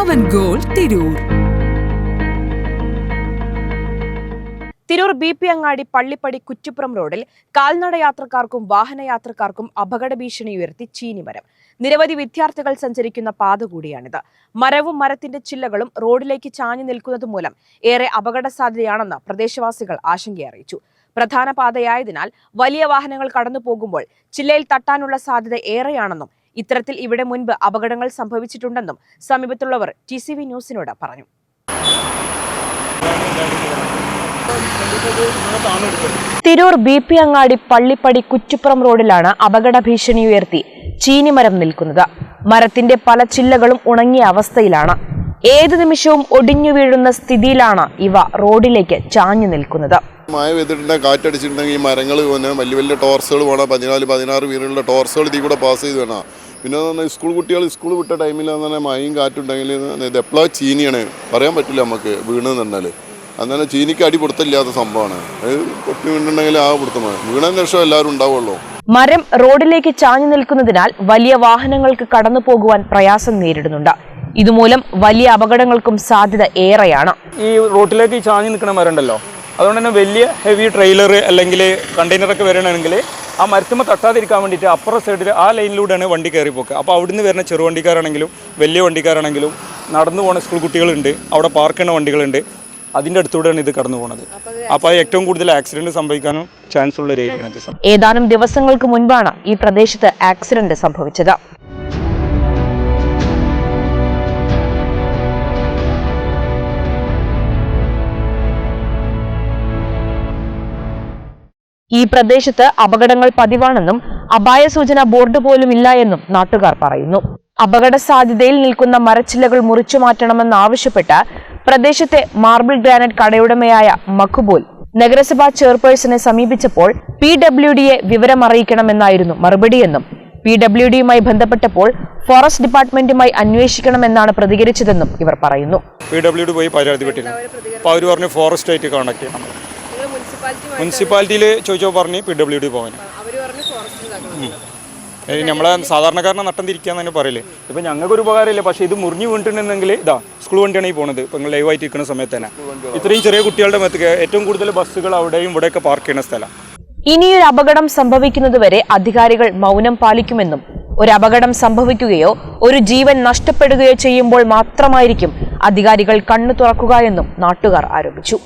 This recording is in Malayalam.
പവൻ ഗോൾ തിരൂർ. തിരൂർ ബി പി അങ്ങാടി പള്ളിപ്പടി കുറ്റിപ്പുറം റോഡിൽ കാൽനട യാത്രക്കാർക്കും വാഹനയാത്രക്കാർക്കും അപകട ഭീഷണി ഉയർത്തി ചീനിമരം. നിരവധി വിദ്യാർത്ഥികൾ സഞ്ചരിക്കുന്ന പാത കൂടിയാണിത്. മരവും മരത്തിന്റെ ചില്ലകളും റോഡിലേക്ക് ചാഞ്ഞു നിൽക്കുന്നത് മൂലം ഏറെ അപകട സാധ്യതയാണെന്ന് പ്രദേശവാസികൾ ആശങ്കയറിയിച്ചു പ്രധാന പാതയായതിനാൽ വലിയ വാഹനങ്ങൾ കടന്നു പോകുമ്പോൾ ചില്ലയിൽ തട്ടാനുള്ള സാധ്യത ഏറെയാണെന്നും ഇത്തരത്തിൽ ഇവിടെ മുൻപ് അപകടങ്ങൾ സംഭവിച്ചിട്ടുണ്ടെന്നും സമീപത്തുള്ളവർ ടി സി വി ന്യൂസിനോട് പറഞ്ഞു. തിരൂർ ബി പി അങ്ങാടി പള്ളിപ്പടി കുറ്റിപ്പുറം റോഡിലാണ് അപകട ഭീഷണി ഉയർത്തി ചീനിമരം നിൽക്കുന്നത്. മരത്തിന്റെ പല ചില്ലകളും ഉണങ്ങിയ അവസ്ഥയിലാണ്. ഏത് നിമിഷവും ഒടിഞ്ഞു വീഴുന്ന സ്ഥിതിയിലാണ് ഇവ റോഡിലേക്ക് ചാഞ്ഞു നിൽക്കുന്നത്. മഴ പെയ്തിട്ടുണ്ടെങ്കിൽ കാറ്റടിച്ചിട്ടുണ്ടെങ്കിൽ ഈ മരങ്ങൾ പിന്നെ വലിയ വലിയ ടോർസുകൾ വേണം. പതിനാല് പതിനാറ് വീടുകളുടെ ടോർസുകൾ ഇതിൽ കൂടെ പാസ് ചെയ്ത് വേണം. പിന്നെ എന്ന് പറഞ്ഞാൽ സ്കൂൾ കുട്ടികൾ സ്കൂൾ വിട്ട ടൈമിൽ എന്ന് പറഞ്ഞാൽ മഴയും കാറ്റുണ്ടെങ്കിൽ ഇത് എപ്പോഴാണ് ചീനിയാണ്? പറയാൻ പറ്റില്ല നമുക്ക് വീണെന്ന് പറഞ്ഞാൽ. അന്നേരം ചീനിക്ക് അടി കൊടുത്തില്ലാത്ത സംഭവമാണ്. അത് പൊട്ടി വീണിട്ടുണ്ടെങ്കിൽ ആ പൊടുത്തമാണ് വീണതിന് ശേഷം എല്ലാവരും ഉണ്ടാവുള്ളൂ. മരം റോഡിലേക്ക് ചാഞ്ഞു നിൽക്കുന്നതിനാൽ വലിയ വാഹനങ്ങൾക്ക് കടന്നു പോകുവാൻ പ്രയാസം നേരിടുന്നുണ്ട്. ഇതുമൂലം വലിയ അപകടങ്ങൾക്കും സാധ്യത ഏറെയാണ്. ഈ റോഡിലേക്ക് ചാഞ്ഞു നിൽക്കുന്ന മരം ഉണ്ടല്ലോ? അതുകൊണ്ട് തന്നെ വലിയ ഹെവി ട്രെയിലർ അല്ലെങ്കിൽ കണ്ടെയ്നറൊക്കെ വരണമെങ്കിൽ ആ മരത്തുമ്പോൾ തട്ടാതിരിക്കാൻ വേണ്ടിയിട്ട് അപ്പുറ സൈഡിൽ ആ ലൈനിലൂടെയാണ് വണ്ടി കയറി പോക്ക്. അപ്പോൾ നിന്ന് വരുന്ന ചെറുവണ്ടിക്കാരാണെങ്കിലും വലിയ വണ്ടിക്കാരാണെങ്കിലും നടന്നു പോകുന്ന സ്കൂൾ കുട്ടികളുണ്ട് അവിടെ പാർക്ക് ചെയ്യുന്ന വണ്ടികളുണ്ട്. അതിന്റെ അടുത്തൂടെയാണ് ഇത് കടന്നു പോകുന്നത് അപ്പോൾ ഏറ്റവും കൂടുതൽ ആക്സിഡന്റ് സംഭവിക്കാനും ചാൻസ് ഉള്ള ഏതാനും ദിവസങ്ങൾക്ക് മുൻപാണ് ഈ പ്രദേശത്ത് ആക്സിഡന്റ് സംഭവിച്ചത്. ഈ പ്രദേശത്ത് അപകടങ്ങൾ പതിവാണെന്നും അപായ സൂചന ബോർഡ് പോലും ഇല്ല എന്നും നാട്ടുകാർ പറയുന്നു. അപകട സാധ്യതയിൽ നിൽക്കുന്ന മരച്ചില്ലകൾ മുറിച്ചു മാറ്റണമെന്നാവശ്യപ്പെട്ട് പ്രദേശത്തെ മാർബിൾ ഗ്രാനൈറ്റ് കടയുടമയായ മഖുബൂൽ നഗരസഭാ ചെയർപേഴ്സണെ സമീപിച്ചപ്പോൾ പി ഡബ്ല്യു ഡിയെ വിവരമറിയിക്കണമെന്നായിരുന്നു മറുപടിയെന്നും പി ഡബ്ല്യു ഡിയുമായി ബന്ധപ്പെട്ടപ്പോൾ ഫോറസ്റ്റ് ഡിപ്പാർട്ട്മെന്റുമായി അന്വേഷിക്കണമെന്നാണ് പ്രതികരിച്ചതെന്നും ഇവർ പറയുന്നു. പി ഡബ്ല്യു ഡി പോയി പരാതിപ്പെട്ടിരുന്നു. അവർ പറഞ്ഞു ഫോറസ്റ്റ് ആയിട്ട് കോൺടാക്ട് ചെയ്യണം. മുനിസിപ്പാലിറ്റിയിൽ ചോദിച്ചപ്പോൾ പറഞ്ഞ് പി ഡബ്ല്യു ഡി പോകാൻ നമ്മളെ സാധാരണക്കാരനെ നട്ടം തിരിക്കാന്ന് തന്നെ പറയില്ലേ ഇപ്പം ഞങ്ങൾക്ക് ഒരു ഉപകാരമില്ല പക്ഷേ ഇത് മുറിഞ്ഞു വീണിട്ടുണ്ടെങ്കിൽ ഇതാ സ്കൂൾ വണ്ടിയാണ് ഈ പോണത്. ഇപ്പം നിങ്ങൾ ലൈവായിട്ട് ഇരിക്കുന്ന സമയത്ത് തന്നെ. ഇത്രയും ചെറിയ കുട്ടികളുടെ മേത്തേക്ക് ഏറ്റവും കൂടുതൽ ബസ്സുകൾ അവിടെയും ഇവിടെയൊക്കെ പാർക്ക് ചെയ്യുന്ന സ്ഥലം. ഇനിയൊരു അപകടം സംഭവിക്കുന്നതുവരെ അധികാരികൾ മൗനം പാലിക്കുമെന്നും ഒരു അപകടം സംഭവിക്കുകയോ ഒരു ജീവൻ നഷ്ടപ്പെടുകയോ ചെയ്യുമ്പോൾ മാത്രമായിരിക്കും അധികാരികൾ കണ്ണു തുറക്കുക എന്നും നാട്ടുകാർ ആരോപിച്ചു.